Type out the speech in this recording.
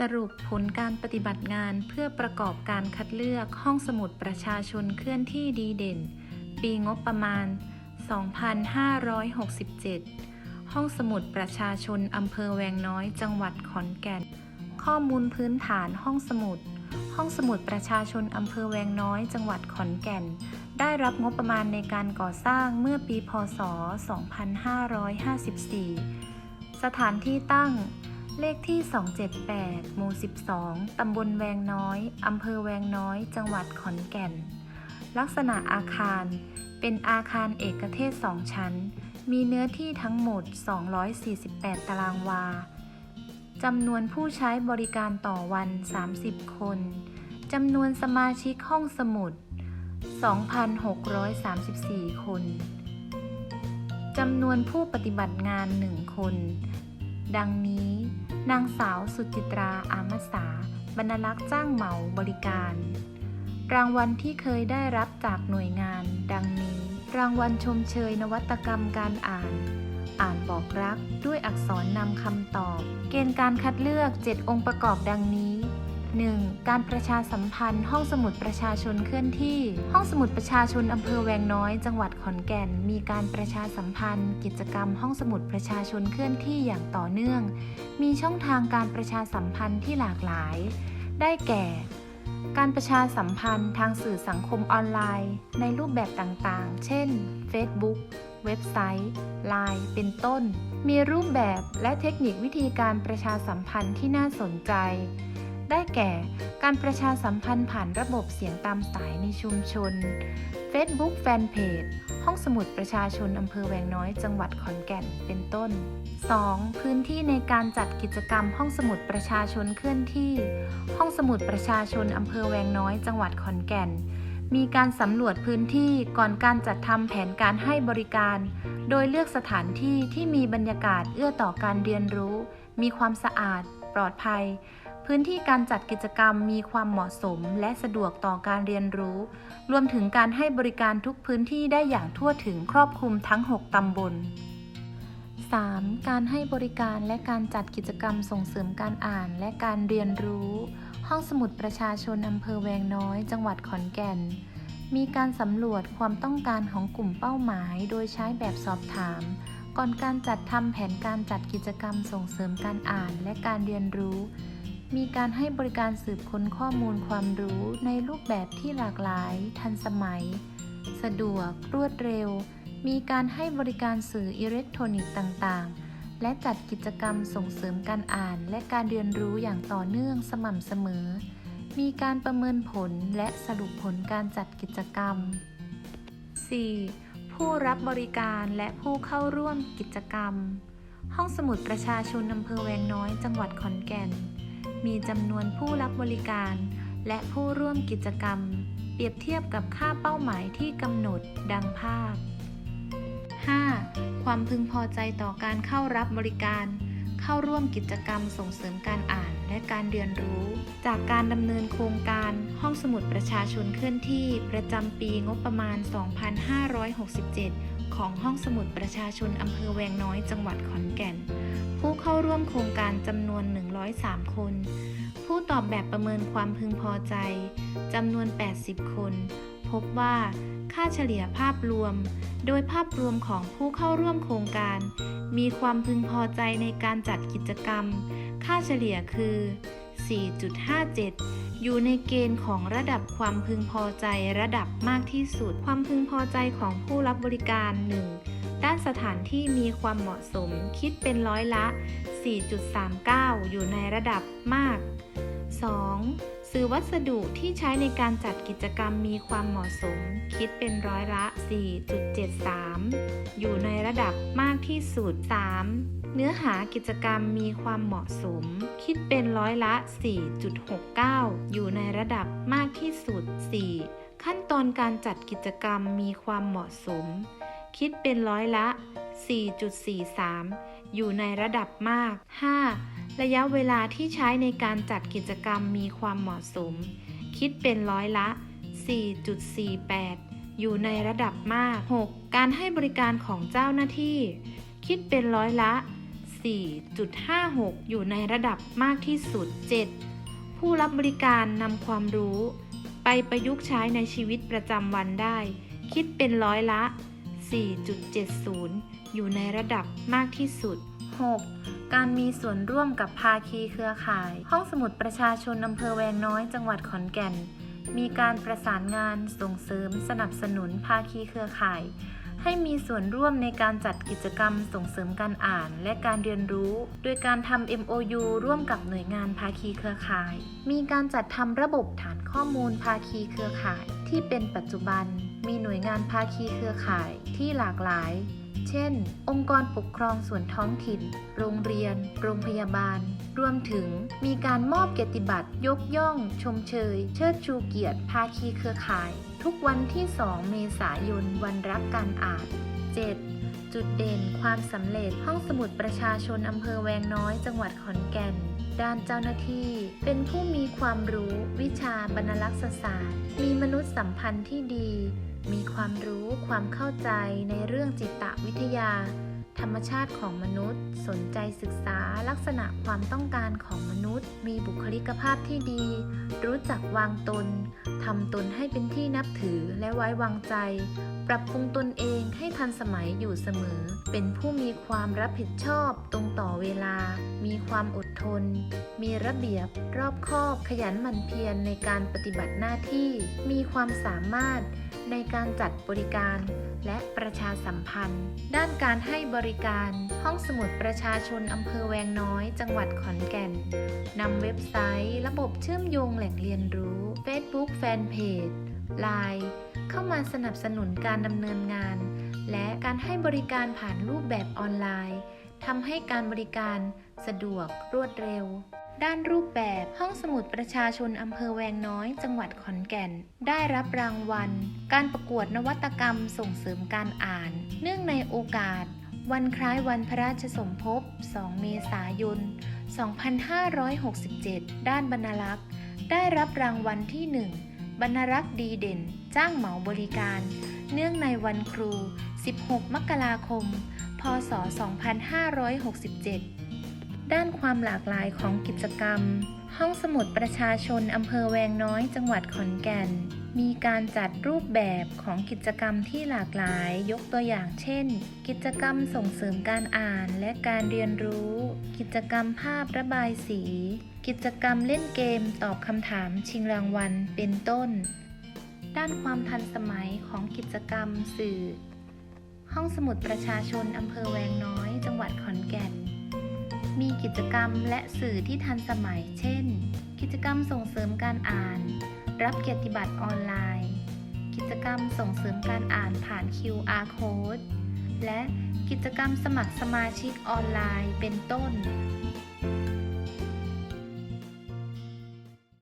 สรุปผลการปฏิบัติงานเพื่อประกอบการคัดเลือกห้องสมุดประชาชนเคลื่อนที่ดีเด่น ปีงบประมาณ 2567 ห้องสมุดประชาชนอำเภอแวงน้อย จังหวัดขอนแก่น ข้อมูลพื้นฐานห้องสมุด ห้องสมุดประชาชนอำเภอแวงน้อย จังหวัดขอนแก่น ได้รับงบประมาณในการก่อสร้างเมื่อปี พศ 2554 สถานที่ตั้ง เลขที่ 278 หมู่ 12 ตำบลแวงน้อย อำเภอแวงน้อย จังหวัดขอนแก่น ลักษณะอาคาร เป็นอาคารเอกเทศ 2 ชั้น มีเนื้อที่ทั้งหมด 248 ตารางวา จำนวนผู้ใช้บริการต่อวัน 30 คน จำนวนสมาชิกห้องสมุด 2,634 คน จำนวนผู้ปฏิบัติงาน 1 คน ดังนี้ นางสาวสุจิตราอามสาบรรลักษ์จ้างเหมาบริการ รางวัลที่เคยได้รับจากหน่วยงาน ดังนี้ รางวัลชมเชยนวัตกรรมการอ่าน อ่านบอกรักด้วยอักษรนำคำตอบ เกณฑ์การคัดเลือก 7 องค์ประกอบดังนี้ 1. การประชาสัมพันธ์ ห้องสมุดประชาชนเคลื่อนที่ ห้องสมุดประชาชนอำเภอแวงน้อย จังหวัดขอนแก่น มีการประชาสัมพันธ์ กิจกรรมห้องสมุดประชาชนเคลื่อนที่อย่างต่อเนื่อง มีช่องทางการประชาสัมพันธ์ที่หลากหลาย ได้แก่การประชาสัมพันธ์ทางสื่อสังคมออนไลน์ ในรูปแบบต่างๆ เช่น Facebook เว็บไซต์ Line เป็นต้น มีรูปแบบและเทคนิควิธีการประชาสัมพันธ์ที่น่าสนใจ ได้แก่ การประชาสัมพันธ์ผ่านระบบเสียงตามสายในชุมชน Facebook Fanpage ห้องสมุดประชาชนอำเภอแวงน้อยจังหวัดขอนแก่นเป็นต้น 2. พื้นที่ในการจัดกิจกรรมห้องสมุดประชาชนเคลื่อนที่ ห้องสมุดประชาชนอำเภอแวงน้อยจังหวัดขอนแก่น มีการสำรวจพื้นที่ก่อนการจัดทำแผนการให้บริการ โดยเลือกสถานที่ที่มีบรรยากาศเอื้อต่อการเรียนรู้ มีความสะอาด ปลอดภัย พื้นที่การจัดกิจกรรมมีความเหมาะสมและสะดวกต่อการเรียนรู้ รวมถึงการให้บริการทุกพื้นที่ได้อย่างทั่วถึงครอบคลุมทั้ง 6 ตำบล 3. การให้บริการและการจัดกิจกรรมส่งเสริมการอ่านและการเรียนรู้ ห้องสมุดประชาชนอำเภอแวงน้อย จังหวัดขอนแก่น มีการสำรวจความต้องการของกลุ่มเป้าหมาย โดยใช้แบบสอบถาม ก่อนการจัดทำแผนการจัดกิจกรรมส่งเสริมการอ่านและการเรียนรู้ มีการให้บริการสืบค้นข้อมูลความรู้ในรูปแบบที่หลากหลาย ทันสมัย สะดวก รวดเร็ว มีการให้บริการสื่ออิเล็กทรอนิกส์ต่างๆ และจัดกิจกรรมส่งเสริมการอ่านและการเรียนรู้อย่างต่อเนื่องสม่ำเสมอ มีการประเมินผลและสรุปผลการจัดกิจกรรม 4. ผู้รับบริการและผู้เข้าร่วมกิจกรรม ห้องสมุดประชาชนอำเภอแวงน้อย จังหวัดขอนแก่น มีจำนวนผู้รับบริการ และผู้ร่วมกิจกรรม เปรียบเทียบกับค่าเป้าหมายที่กำหนดดังภาพ 5. ความพึงพอใจต่อการเข้ารับบริการ เข้าร่วมกิจกรรมส่งเสริมการอ่านและการเรียนรู้ จากการดำเนินโครงการห้องสมุดประชาชนเคลื่อนที่ประจำปีงบประมาณ 2567 ของห้องสมุดประชาชนอำเภอแวงน้อยจังหวัดขอนแก่น เข้าร่วมโครงการจำนวน 103 คน ผู้ตอบแบบประเมินความพึงพอใจจำนวน 80 คน พบว่าค่าเฉลี่ยภาพรวม โดยภาพรวมของผู้เข้าร่วมโครงการ มีความพึงพอใจในการจัดกิจกรรม ค่าเฉลี่ยคือ 4.57 อยู่ในเกณฑ์ของระดับความพึงพอใจระดับมากที่สุด ความพึงพอใจของผู้รับบริการ 1. ด้านสถานที่มีความเหมาะสมคิดเป็นร้อยละ 4.39 อยู่ในระดับมาก 2. สื่อวัสดุที่ใช้ในการจัดกิจกรรมมีความเหมาะสม คิดเป็นร้อยละ 4.73 อยู่ในระดับมากที่สุด 3. เนื้อหากิจกรรมมีความเหมาะสม คิดเป็นร้อยละ 4.69 อยู่ในระดับมากที่สุด 4. ขั้นตอนการจัดกิจกรรมมีความเหมาะสม คิดเป็นร้อยละ 4.43 อยู่ในระดับมาก 5. ระยะเวลาที่ใช้ในการจัดกิจกรรมมีความเหมาะสม คิดเป็นร้อยละ 4.48 อยู่ในระดับมาก 6. การให้บริการของเจ้าหน้าที่ คิดเป็นร้อยละ 4.56 อยู่ในระดับมากที่สุด 7. ผู้รับบริการนำความรู้ ไปประยุกต์ใช้ในชีวิตประจำวันได้ คิดเป็นร้อยละ 4.70 อยู่ในระดับมากที่สุด 6. การมีส่วนร่วมกับภาคีเครือข่าย ห้องสมุดประชาชนอำเภอแวงน้อยจังหวัดขอนแก่น มีการประสานงานส่งเสริมสนับสนุนภาคีเครือข่าย ให้มีส่วนร่วมในการจัดกิจกรรมส่งเสริมการอ่านและการเรียนรู้ โดยการทำ MOU ร่วมกับหน่วยงานภาคีเครือข่าย มีการจัดทำระบบฐานข้อมูลภาคีเครือข่ายที่เป็นปัจจุบัน มีหน่วยงานภาคีเครือข่ายที่หลากหลาย เช่น องค์กรปกครองส่วนท้องถิ่น โรงเรียน โรงพยาบาล รวมถึงมีการมอบเกียรติบัตรยกย่อง ชมเชย เชิดชูเกียรติ ภาคีเครือข่าย ทุกวันที่ 2 เมษายน วันรักการอ่าน 7. จุดเด่นความสำเร็จห้องสมุดประชาชนอำเภอแวงน้อย จังหวัดขอนแก่นด้านเจ้าหน้าที่เป็นผู้มีความรู้วิชาบรรลักษศาสตร์ มีมนุษยสัมพันธ์ที่ดี มีความรู้ความเข้าใจในเรื่องจิตวิทยา ธรรมชาติของมนุษย์ สนใจศึกษาลักษณะความต้องการของมนุษย์ มีบุคลิกภาพที่ดี รู้จักวางตนทำตนให้เป็นที่นับถือและไว้วางใจ ปรับปรุงตนเองให้ทันสมัยอยู่เสมอ เป็นผู้มีความรับผิดชอบตรงต่อเวลา มีความอดทน มีระเบียบ รอบคอบ ขยันหมั่นเพียรในการปฏิบัติหน้าที่ มีความสามารถ ในการจัดบริการ และประชาสัมพันธ์ ด้านการให้บริการ ห้องสมุดประชาชนอำเภอแวงน้อย จังหวัดขอนแก่นนำเว็บไซต์ ระบบเชื่อมโยงแหล่งเรียนรู้ Facebook Fanpage Line เข้ามาสนับสนุนการดำเนินงาน และการให้บริการผ่านรูปแบบออนไลน์ทำให้การบริการสะดวกรวดเร็ว ด้านรูปแบบห้องสมุดประชาชนอำเภอแวงน้อย จังหวัดขอนแก่น ได้รับรางวัล การประกวดนวัตกรรมส่งเสริมการอ่าน เนื่องในโอกาส วันคล้ายวันพระราชสมภพ 2 เมษายน 2567 ด้านบรรลักษ์ได้รับรางวัลที่ 1 บรรณรักษ์ดีเด่น จ้างเหมาบริการ เนื่องในวันครู 16 มกราคม พศ 2567 ด้านความหลากหลายของกิจกรรม ห้องสมุดประชาชนอำเภอแวงน้อยจังหวัดขอนแก่น มีการจัดรูปแบบของกิจกรรมที่หลากหลาย ยกตัวอย่างเช่น กิจกรรมส่งเสริมการอ่านและการเรียนรู้ กิจกรรมภาพระบายสี กิจกรรมเล่นเกมตอบคำถามชิงรางวัล เป็นต้น ด้านความทันสมัยของกิจกรรมสื่อ ห้องสมุดประชาชนอำเภอแวงน้อย จังหวัดขอนแก่น มีกิจกรรมและสื่อที่ทันสมัย เช่น กิจกรรมส่งเสริมการอ่าน รับเกียรติบัตรออนไลน์ กิจกรรมส่งเสริมการอ่านผ่าน QR code และกิจกรรมสมัครสมาชิกออนไลน์ เป็นต้น